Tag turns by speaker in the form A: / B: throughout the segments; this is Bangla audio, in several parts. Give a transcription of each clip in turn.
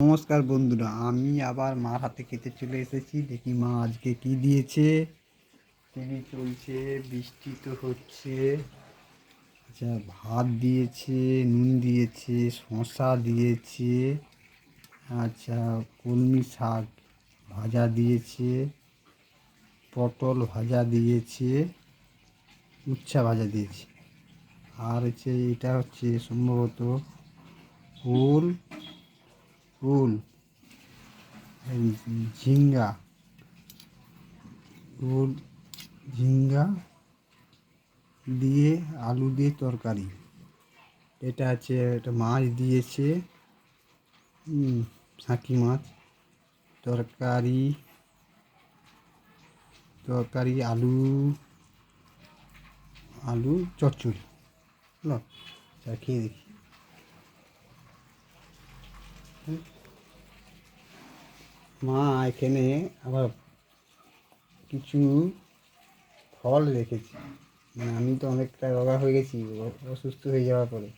A: নমস্কার বন্ধুরা, আমি আবার মার হাতে খেতে চলে এসেছি। দেখি মা আজকে কি দিয়েছে? টিভি চলছে, বৃষ্টি তো হচ্ছে। আচ্ছা ভাত দিয়েছে, নুন দিয়েছে শশা দিয়েছে আচ্ছা কলমি শাক ভাজা দিয়েছে, পটল ভাজা দিয়েছে, উচ্ছা ভাজা দিয়েছে। আর হচ্ছে, এটা হচ্ছে সম্ভবত ফুল। এই ঝিঙ্গা ফুল ঝিঙ্গা দিয়ে আলু দিয়ে তরকারি। এটা আছে একটা মাছ দিয়েছে হুম, সাঁকি মাছ তরকারি তরকারি আলু আলু চচ্চড়ি আচ্ছা খেয়ে দেখি। মা, এখানে আবার কিছু ফল রেখেছি মানে আমি তো অনেকটা রোগা হয়ে গেছি অসুস্থ হয়ে যাওয়ার পরে।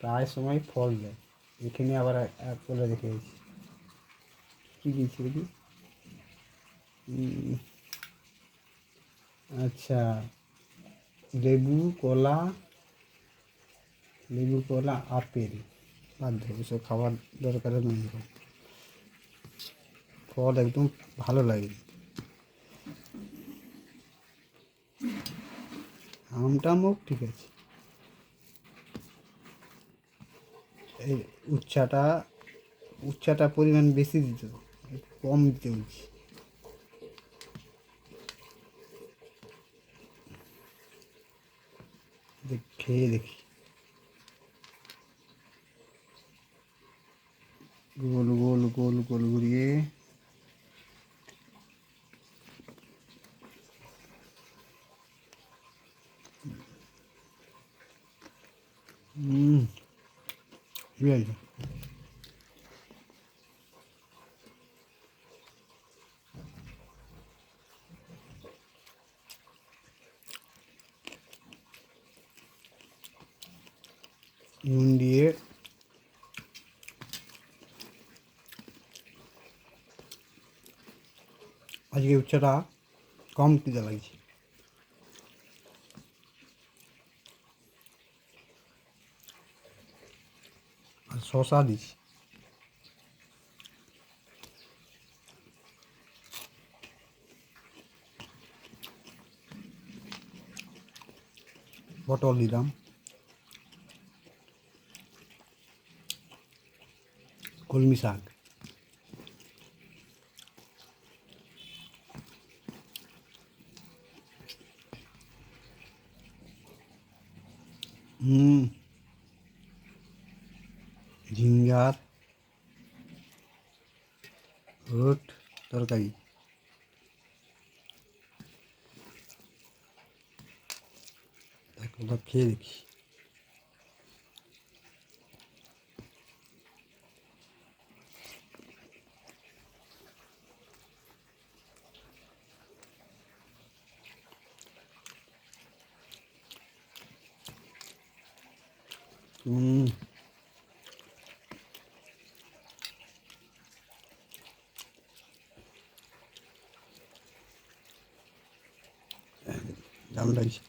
A: প্রায় সময় ফল দেয়। এখানে আবার এক রেখে গেছি কী দিয়েছি দেখি? আচ্ছা লেবু, কলা লেবু, কলা, আপেল। বাধ্য এসব খাবার দরকার এখন। ফল একদম ভালো লাগে। আমটা মুখ ঠিক আছে। এই উচ্চাটা উচ্চাটা পরিমাণ বেশি দিতে কম দিতে দেখ, খেয়ে দেখি। গোল গোল গোল গোল ঘুরিয়ে হুম ঠিক আছে নুন দিয়ে আজকে উচ্চাটা কম দিতে লাগছে আর শশা দিছি পটল দিলাম কলমি শাক হুম ঝিঙ্গার রোট তরকারি দেখো ওটা খেয়ে দেখি হুম Also Dann, ich,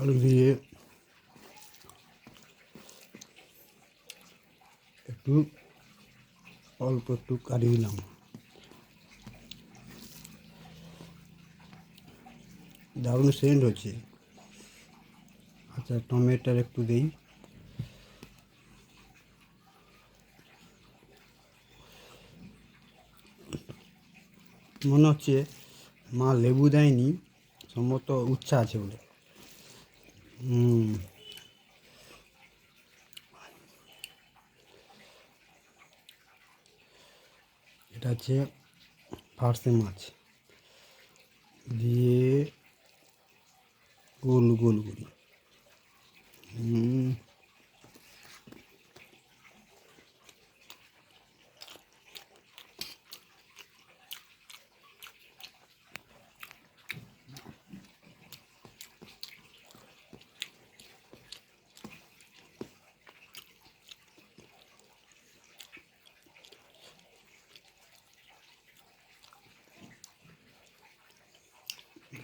A: আলু দিয়ে একটু, অল্প একটু কারি দিলাম। দারুণ সেন্ট হচ্ছে আচ্ছা টমেটোর একটু দিই। মনে হচ্ছে মা লেবু দেয়নি, সম্ভবত উচ্ছা আছে বলে। এটা হচ্ছে ফার্সে মাছ। দিয়ে গোল গোল করি। হুম।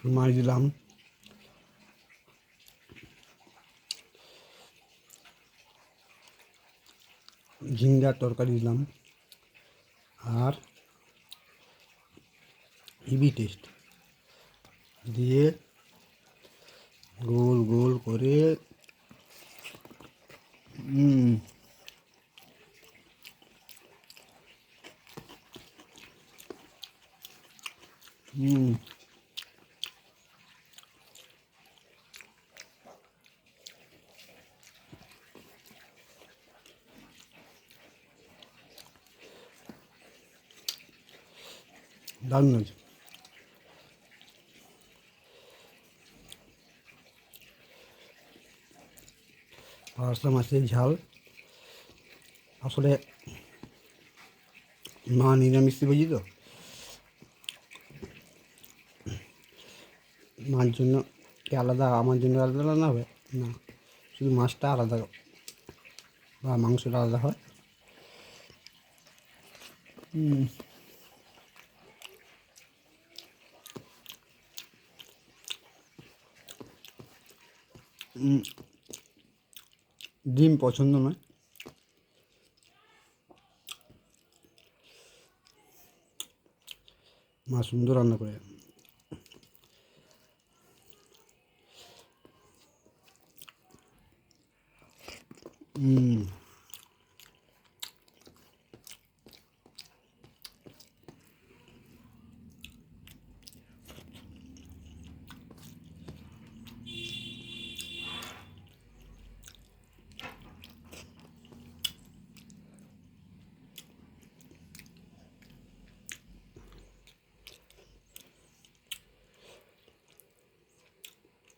A: মাছ দিলাম। ঝিঙ্গার তরকারি দিলাম। আর হেভি টেস্ট দিয়ে গোল গোল করে হুম দারুণ আছে পার্সা মাছের ঝাল। আসলে মা নিরামিষ বুঝি তো? মার জন্য কি আলাদা, আমার জন্য আলাদা রান্না হবে? না, শুধু মাছটা আলাদা বা মাংসটা আলাদা হয়। হুম ডিম পছন্দ নয়। মা সুন্দর রান্না করে হুম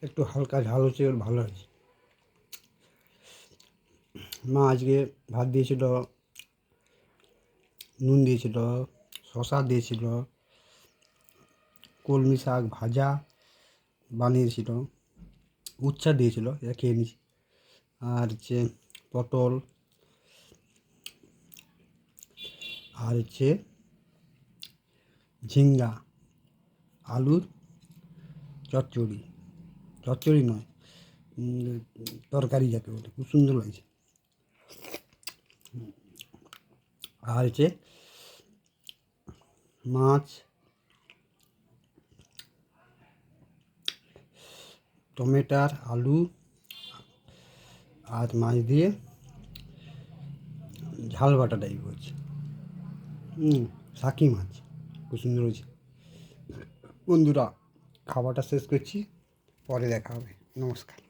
A: একটু হালকা ঝাল হচ্ছে ভালো হয়েছে। মা আজকে ভাত দিয়েছিল, নুন দিয়েছিল শশা দিয়েছিল, কলমি শাক ভাজা বানিয়েছিল, উচ্ছা দিয়েছিল, এটা খেয়ে নিয়েছি। আর হচ্ছে পটল, আর হচ্ছে ঝিঙ্গা, আলুর চচ্চড়ি। চচ্চড়ি নয় তরকারি যাকে বলে, খুব সুন্দর লাগছে। আর হচ্ছে মাছ টমেটার আলু, আর মাছ দিয়ে ঝাল বাটা টাইপ হচ্ছে। হুম শাকি মাছ, খুব সুন্দর হয়েছে। বন্ধুরা, খাবারটা শেষ করছি। পরে দেখা হবে। নমস্কার।